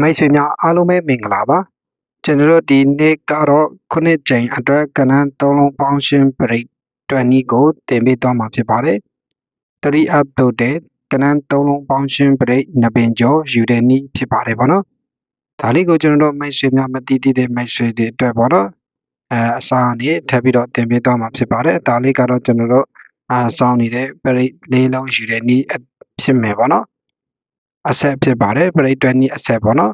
မိတ်ဆွေများအားလုံးပဲမင်္ဂလာပါကျွန်တော်တို့ဒီနေ့ကတော့ခုနှစ်ကြိမ်အတွက်ကဏ္ဍသုံးလုံးပေါင်းရှင်းပရိတ်20ကိုတင်ပေးသွားမှာဖြစ်ပါတယ်3 upload တဲ့ကဏ္ဍသုံးလုံးပေါင်းရှင်းပရိတ်နှစ်ပင်ကျော်ယူတဲ့နည်းဖြစ်ပါတယ်ဗောနော်ဒါလေးကိုကျွန်တော်တို့မိတ်ဆွေများမသိသေးတဲ့မိတ်ဆွေတွေအတွက်ဗောနော်အဲအစာအနေထပ်ပြီးတော့တင်ပေးသွားမှာဖြစ်ပါတယ်ဒါလေးကတော့ကျွန်တော်တို့အာစောင်းနေတဲ့ပရိတ်လေးလုံးယူတဲ့နည်းဖြစ်မယ်ဗောနော် အဆက်ဖြစ်ပါတယ်ပရိတ်တွဲနည်းအဆက်ပေါ့နော်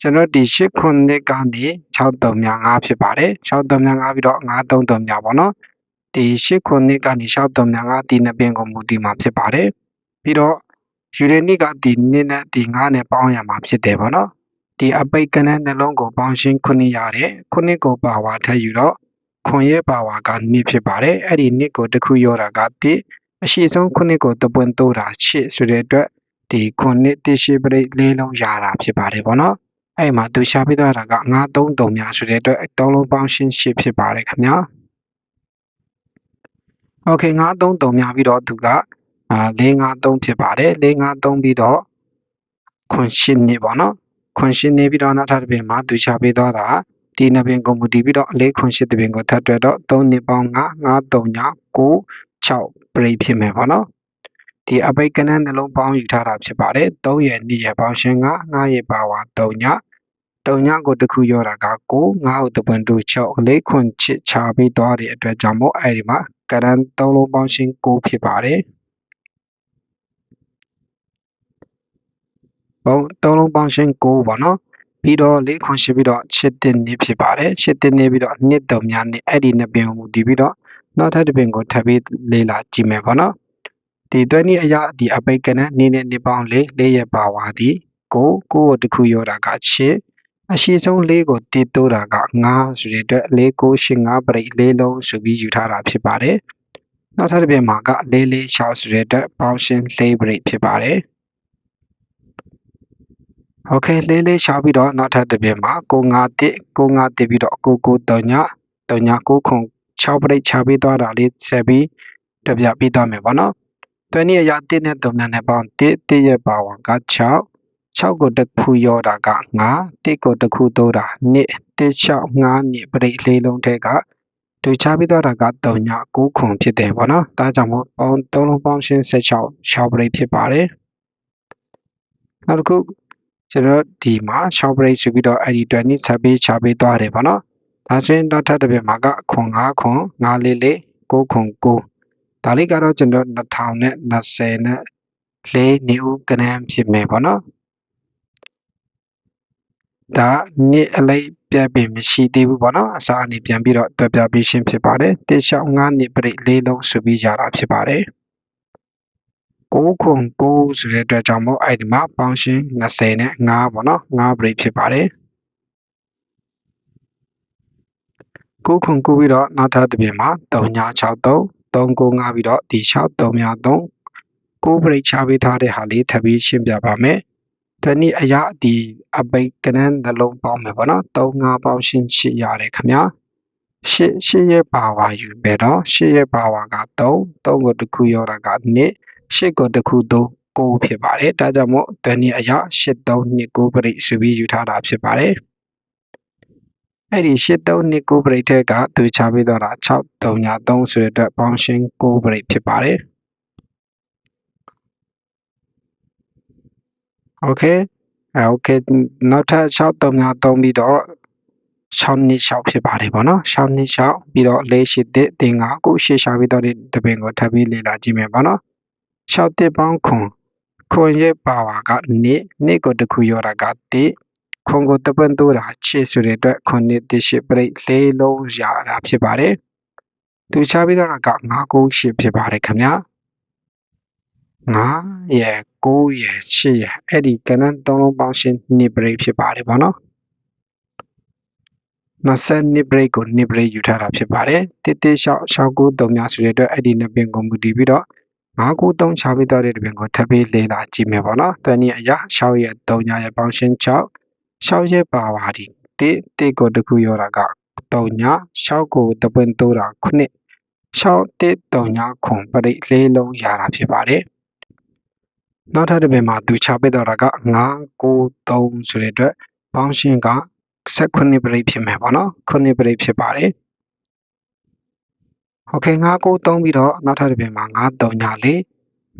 ကျွန်တော်ဒီ8ခုနှစ်ကနေ6355ဖြစ်ပါတယ်6355ပြီးတော့933ပေါ့နော်ဒီ8ခုနှစ်ကနေ6355ဒီနှစ်ပင်ကိုမူတည်မှာဖြစ်ပါတယ်ပြီးတော့ယူရနီကဒီနှစ်နဲ့ဒီ9နဲ့ပေါင်းရမှာဖြစ်တယ်ပေါ့နော်ဒီအပိတ်ကနန်းနှလုံးကိုပေါင်းရှင်းခုနှစ်ရတယ်ခုနှစ်ကိုပါဝါထည့်ယူတော့ခွန်ရဲ့ပါဝါကနှစ်ဖြစ်ပါတယ်အဲ့ဒီနှစ်ကိုတစ်ခုရောတာကတိအရှိဆုံးခုနှစ်ကိုတပွင့်တိုးတာရှစ်ဆိုတဲ့အတွက် ဒီ9တိရှိပရိလေးလုံးရတာဖြစ်ပါတယ်ပေါ့နော်အဲ့မှာသူရှားပြီးသားတာက9 3 3များဆိုတဲ့အတွက်သုံးလုံးပေါင်းရှင်းရှင်းဖြစ်ပါတယ်ခင်ဗျာ Okay 9 3 3များပြီးတော့သူကအာ4 5 3ဖြစ်ပါတယ်4 5 3ပြီးတော့ခွန်ရှင်းနေပေါ့နော်ခွန်ရှင်းနေပြီးတော့နောက်ထပ်တစ်ပင်မှာသူရှားပြီးသားတာဒီနှစ်ပင်ကိုမူတည်ပြီးတော့4ခွန်ရှင်းတစ်ပင်ကိုထပ်တွဲတော့3နှစ်ပေါင်း9 9 3 9 6 6ပြိဖြစ်မယ်ပေါ့နော် ဒီအပိတ်ကနန်းနှလုံးပေါင်းယူထားတာဖြစ်ပါတယ်3ရဲ့2ရဲ့ပေါင်းရှင်းက9ရဲ့ပါဝါ3ည3ညကိုတစ်ခုရောတာက9 9ကိုတပွင့်တူ6အလေးခွန်ချစ်ချပြီးသွားတဲ့အတွက်ကြောင့်မို့အဲဒီမှာကရန်3လုံးပေါင်းရှင်း9ဖြစ်ပါတယ်ပုံ3လုံးပေါင်းရှင်း9ပေါ့နော်ပြီးတော့လေးခွန်ရှိပြီးတော့ချစ်တင်နေဖြစ်ပါတယ်ချစ်တင်နေပြီးတော့နှစ်တုံများနဲ့အဲ့ဒီနှစ်ပင်ကိုဒီပြီးတော့နောက်ထပ်တစ်ပင်ကိုထပ်ပြီးလေးလာကြည့်မယ်ပေါ့နော် ဒီတွဲနည်းအရာဒီအပိတ်ကနနေနဲ့နေပေါင်းလေးလေးရပါဝါသည်ကိုကိုကိုတခုရောတာကချစ်အရှိဆုံးလေးကိုတီးတိုးတာက9ဆိုတဲ့အတွက်လေးကိုရှင်း9ပရိတ်လေးလုံးဆိုပြီးယူထားတာဖြစ်ပါတယ်နောက်ထပ်တစ်ပြင်မှာကလေးလေး6ဆိုတဲ့အတွက်ပေါင်းရှင်းလေးပရိတ်ဖြစ်ပါတယ်โอเคလေးလေးရှာပြီးတော့နောက်ထပ်တစ်ပြင်မှာကို9တစ်ကို9တစ်ပြီးတော့ကိုကို3ည3ည9ခု6ပရိတ်ချပြီးသွားတာလေးဆက်ပြီးတပြပြီးသွားမယ်ပေါ့နော် တွဲနည်းအရာ1နဲ့3နဲ့ပေါင်း1 1ရဲ့ပါဝါက6 6ကိုတစ်ခုရောတာက9 1ကိုတစ်ခုတိုးတာ2 1 6 5နှစ်ပရိလေးလုံးထဲကဒူချပြီးတော့တာက3ည9ခွန်ဖြစ်တယ်ပေါ့နော်ဒါကြောင့်မို့ပေါင်း3လုံးပေါင်းရှင်း16 6ပရိဖြစ်ပါတယ်နောက်တစ်ခုကျွန်တော်ဒီမှာ6ပရိဆိုပြီးတော့အဲ့ဒီ20ဆက်ပေးချပေးသွားတယ်ပေါ့နော်ဒါဆိုရင်တော့ထပ်တစ်ပြမှာကခွန်9ခွန်9လေးလေး9ခွန်9 ဒါလေးကတော့ကျွန်တော်2020နဲ့လေးနေဦးကနန်းဖြစ်မယ်ပေါ့နော်ဒါနှစ်အလိုက်ပြတ်ပင်မရှိသေးဘူးပေါ့နော်အစားအနေပြန်ပြီးတော့တွက်ပြပေးရှင်းဖြစ်ပါတယ်1 6 5နှစ်ပြိလေးလုံးဆိုပြီးရတာဖြစ်ပါတယ်6ခု9ဆိုတဲ့အတွက်ကြောင့်မို့အဲ့ဒီမှာပေါင်းရှင်း20နဲ့5ပေါ့နော်5ပြိဖြစ်ပါတယ်9ခု9ပြီးတော့နောက်ထပ်တစ်ပြင်မှာ3ည63 395ပြီးတော့ဒီ6 3များ3 9ပြိချပေးထားတဲ့ဟာလေးထပ်ပြီးရှင်းပြပါမယ်တနည်းအရာဒီအပိတ်ကနန်းနှလုံးပေါင်းမယ်ပေါ့နော်3 5ပေါင်းရှင်းရှင်းရတယ်ခင်ဗျာရှစ်ရှစ်ရဲ့ပါဝါယူပဲတော့ရှစ်ရဲ့ပါဝါက3 3ကိုတစ်ခုရောတာက2ရှစ်ကိုတစ်ခု3 9ဖြစ်ပါတယ်ဒါကြောင့်မို့တနည်းအရာ8 3 2 9ပြိဆိုပြီးယူထားတာဖြစ်ပါတယ် အဲ့ဒီ832 9 break ထဲကသူချပေးတော့တာ633ဆိုတဲ့အတွက် function 9 break ဖြစ်ပါတယ် okay အဲ okay နောက်ထပ်633သုံးပြီးတော့6နှစ်6ဖြစ်ပါတယ်ပေါ့နော်6နှစ်6ပြီးတော့၄ရှိတဲ့တင်ကအခုရှေ့ရှာပြီးတော့ဒီတပင်ကိုထပ်ပြီးလေ့လာကြည့်မယ်ပေါ့နော်6တစ်ပေါင်းခွန်ခွန်ရဲ့ပါဝါက2နှစ်ကိုတစ်ခုရောတာက1 ခွန်ကိုတပွင့်တိုးတာချစ်ဆိုတဲ့အတွက်ခွန်နှစ်တစ်ရှိပြိလေးလုံးရတာဖြစ်ပါတယ်သူချပြီးတော့က9 9 8ဖြစ်ပါတယ်ခင်ဗျာ9ရယ်9ရယ်8ရယ်အဲ့ဒီကဏ္ဍသုံးလုံးပေါင်းရှင်း2 break ဖြစ်ပါတယ်ဗောနော်22 break ကို2 break ယူထားတာဖြစ်ပါတယ်တစ်တစ်လျှောက်693များဆိုတဲ့အတွက်အဲ့ဒီနှစ်ပင်ကိုမူတည်ပြီးတော့993ချပြီးတော့တဲ့ပင်ကိုထပ်ပြီးလေ့လာကြည့်မယ်ဗောနော်တနည်းအရာ6ရဲ့3ညရဲ့ပေါင်းရှင်း6 6ရဲ့ပါပါဒီတစ်တစ်ကိုတခုရောတာက3ည6ကိုတပွင့်တိုးတာ9 6တစ်3ညခွန်ပရိလေးလုံးရတာဖြစ်ပါတယ် နောက်ထပ်တစ်ပင်မှာသူချပေးတော့တာက9 9 3ဆိုတဲ့အတွက်ပေါင်းရှင်းက18ပရိတ်ဖြစ်မယ်ပေါ့နော်9ပရိတ်ဖြစ်ပါတယ်โอเค9 9 3ပြီးတော့နောက်ထပ်တစ်ပင်မှာ9 3ည4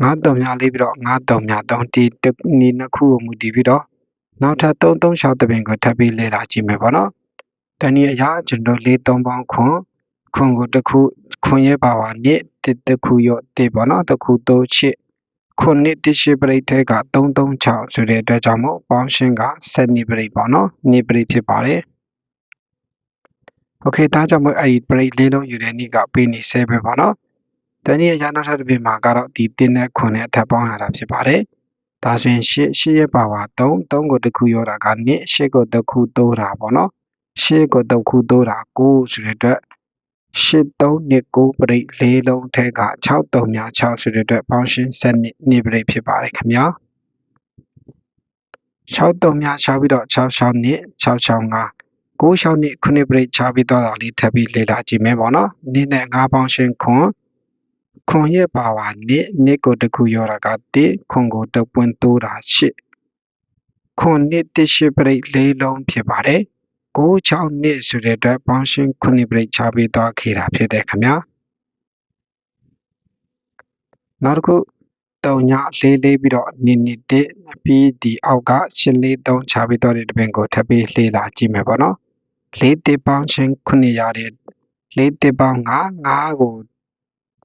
9 3ည4ပြီးတော့9 3ည3ဒီတစ်နီနှစ်ခုကိုမူတည်ပြီးတော့ နောက်ထပ်336တပင်ကိုထပ်ပြီးလေ့လာကြည့်မယ်ပေါ့နော်။တနည်းအရကျွန်တော်လေး3ပေါင်းခွန်ခွန်ကိုတစ်ခုခွန်ရဲ့ပါဝါနှစ်တစ်ခုရော့တစ်ပေါ့နော်တစ်ခု3ချစ်ခွန်နှစ်တစ်ရှိပရိထဲက336ဆိုတဲ့အတွက်ကြောင့်မို့ပေါင်းရှင်းက7နှစ်ပရိပေါ့နော်နှစ်ပရိဖြစ်ပါတယ်။ Okay ဒါကြောင့်မို့အဲ့ဒီပရိလေးလုံးယူတဲ့နေ့ကပေးနေ7ပဲပေါ့နော်။တနည်းအရနောက်ထပ်တစ်ပင်မှာကတော့ဒီတင်းနဲ့ခွန်နဲ့အထပ်ပေါင်းရတာဖြစ်ပါတယ်။ ဒါဆိုရင်8 8ရဲ့ပါဝါ3 3ကိုတစ်ခုရောတာက2 8ကိုတစ်ခုတိုးတာပေါ့နော်8ကိုတစ်ခုတိုးတာ9ဆိုတဲ့အတွက်8329ပရိတ်၄လုံးထဲက6306ဆိုတဲ့အတွက်ပေါင်းရှင်းဆက်နေပရိတ်ဖြစ်ပါတယ်ခင်ဗျာ6306ပြီးတော့66နှစ်665 96နှစ်ခုနှစ်ပရိတ်ချပြီးတော့တာလေးထပ်ပြီးလေ့လာကြည့်မယ်ပေါ့နော်နေ့နဲ့5ပေါင်းရှင်းခွန် ခွန်ရဲ့ပါဝါနှစ်နှစ်ကိုတစ်ခုရောတာက1ခွန်ကိုတစ်ပွင့်တိုးတာ8ခွန်နှစ်တစ်ရှိပရိတ်၄လုံးဖြစ်ပါတယ်6-6နှစ်ဆိုတဲ့အတွက်ပေါင်းရှင်းခုနှစ်ပရိတ်ချပေးသွားခဲ့တာဖြစ်တယ်ခင်ဗျာနောက်တစ်ခုတုံညလေးလေးပြီးတော့နိနိတစ်ပြီးဒီအောက်ကရှင်းလေးသုံးချပြီးတော့ဒီတပင်ကိုထပ်ပြီးလှေးလာကြည့်မယ်ပေါ့နော်လေးတစ်ပေါင်းရှင်းခုနှစ်ရတဲ့လေးတစ်ပေါင်း9 9ကို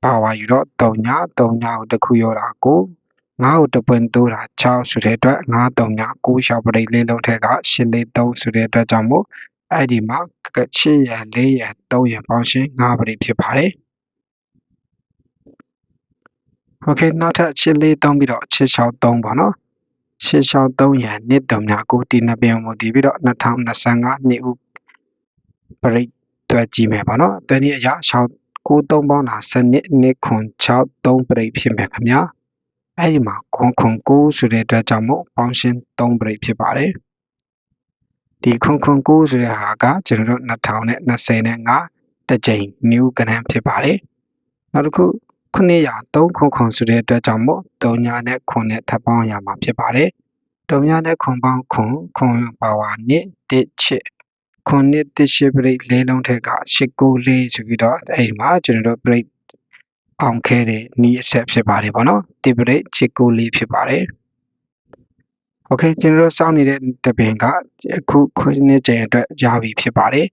ပါဝါယူတော့တုံညတုံညကိုတစ်ခုရောတာကို9ကိုတပွင့်တိုးတာ6ဆိုတဲ့အတွက်9 3ည9ရှောက်ပရိတ်လေးလုံးထက်က8လေး3ဆိုတဲ့အတွက်ကြောင့်မို့အဲ့ဒီမှာ8ရန်4ရန်3ရန်ပေါင်းရှင်း9ပရိတ်ဖြစ်ပါတယ်โอเคနောက်ထပ်8လေး3ပြီးတော့8 6 3ပေါ့နော်8 6 3ရန်နှစ်တုံများကိုဒီနှစ်ပြန်မူတည်ပြီးတော့2025နှစ်ဦးပရိတ်တွက်ကြည့်မယ်ပေါ့နော်တနည်းအရာ6 9 3ပေါင်းတာ7နှစ်နှစ်ခွန်6 3ပရိတ်ဖြစ်မယ်ခင်ဗျာအဲ့ဒီမှာခွန်ခွန်9ဆိုတဲ့အတွက်ကြောင့်မို့ပေါင်းရှင်း3ပရိတ်ဖြစ်ပါတယ်ဒီခွန်ခွန်9ဆိုတဲ့ဟာကကျွန်တော်တို့2020နဲ့5တစ်ကြိမ် new ကဏ္ဍဖြစ်ပါတယ်နောက်တစ်ခု900 3ခွန်ခွန်ဆိုတဲ့အတွက်ကြောင့်မို့3ညာနဲ့ခွန်နဲ့ထပ်ပေါင်းရမှာဖြစ်ပါတယ်3ညာနဲ့ခွန်ပေါင်းခွန်ခွန်ပါဝါ1 1ချစ် ခွန်နှစ်တစ်ရှိပရိတ်လေးလုံးထက်က894ဆိုပြီးတော့အဲ့ဒီမှာကျွန်တော်တို့ပရိတ်အောင်ခဲတဲ့နီးအဆက်ဖြစ်ပါတယ်ပေါ့နော်တိပရိတ်894ဖြစ်ပါတယ်โอเคကျွန်တော်တို့စောင့်နေတဲ့တပင်ကအခုခွနှစ်ကျန်အတွက်ရပြီဖြစ်ပါတယ်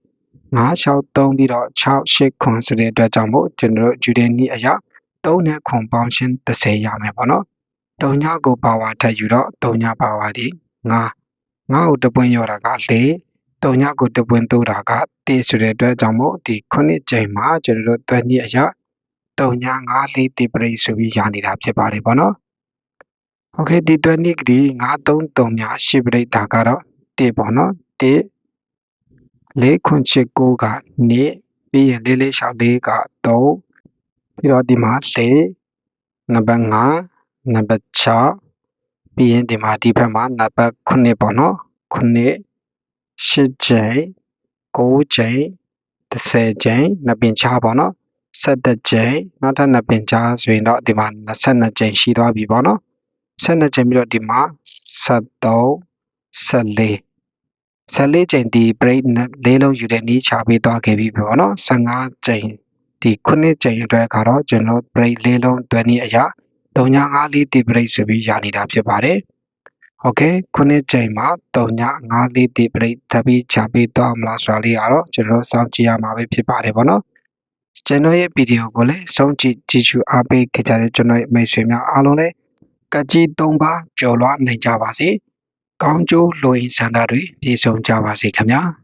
9 6 3ပြီးတော့6 8ခွန်ဆိုတဲ့အတွက်ကြောင့်မို့ကျွန်တော်တို့ဂျူဒန်နီအရာ3နဲ့ခွန်ပေါင်းရှင်း30ရမယ်ပေါ့နော်တုံညကိုပါဝါထပ်ယူတော့တုံညပါဝါဒီ9 9ကိုတပွင့်ရောတာက4 တုံညကိုတပွင့်တိုးတာက1ဆိုတဲ့အတွက်ကြောင့်မို့ဒီခုနှစ်ကျိန်မှာကျွန်တော်တို့တွက်နည်းအရာတုံည9 4တိပရိဆိုပြီးရနေတာဖြစ်ပါတယ်ပေါ့နော်โอเคဒီတွက်နည်းကဒီ933မြရှိပရိဒါကတော့1ပေါ့နော်1 4ခွန်ချစ်9ကနေပြီးရင်4 4 6 4က3ပြီးတော့ဒီမှာ4နံပါတ်5နံပါတ်6ပြီးရင်ဒီမှာဒီဘက်မှာနံပါတ်9ပေါ့နော်9 8ချိန်9ချိန်30ချိန်နှစ်ပင်ချပေါ့နော်17ချိန်နောက်ထပ်နှစ်ပင်ချဆိုရင်တော့ဒီမှာ22ချိန်ရှိသွားပြီပေါ့နော်12ချိန်ပြီးတော့ဒီမှာ73 14 14ချိန်ဒီ break လေးလုံးယူတဲ့နီးချပေးသွားခဲ့ပြီပေါ့နော်15ချိန်ဒီခုနှစ်ကြိမ်အတွက်ကတော့ကျွန်တော် break လေးလုံးတွဲနည်းအရာ3.54တီ break ဆိုပြီးရနေတာဖြစ်ပါတယ်။ Okay ခုနှစ်ကြိမ်မှာ3.54တီ break ထပ်ပြီးချပေးသွားမလားဆိုတာလေးကတော့ကျွန်တော်စောင့်ကြည့်ရမှာပဲဖြစ်ပါတယ်ပေါ့နော်။ကျွန်တော်ရဲ့ဗီဒီယိုကိုလည်းစောင့်ကြည့်ကြည့်ရှုအားပေးခဲ့ကြတဲ့ကျွန်တော်ရဲ့မိတ်ဆွေများအားလုံးလည်းကကြီး၃ပါးကြော်လွှားနိုင်ကြပါစေ။ကောင်းကျိုးလိုရင်းဆန္ဒတွေပြည့်စုံကြပါစေခင်ဗျာ။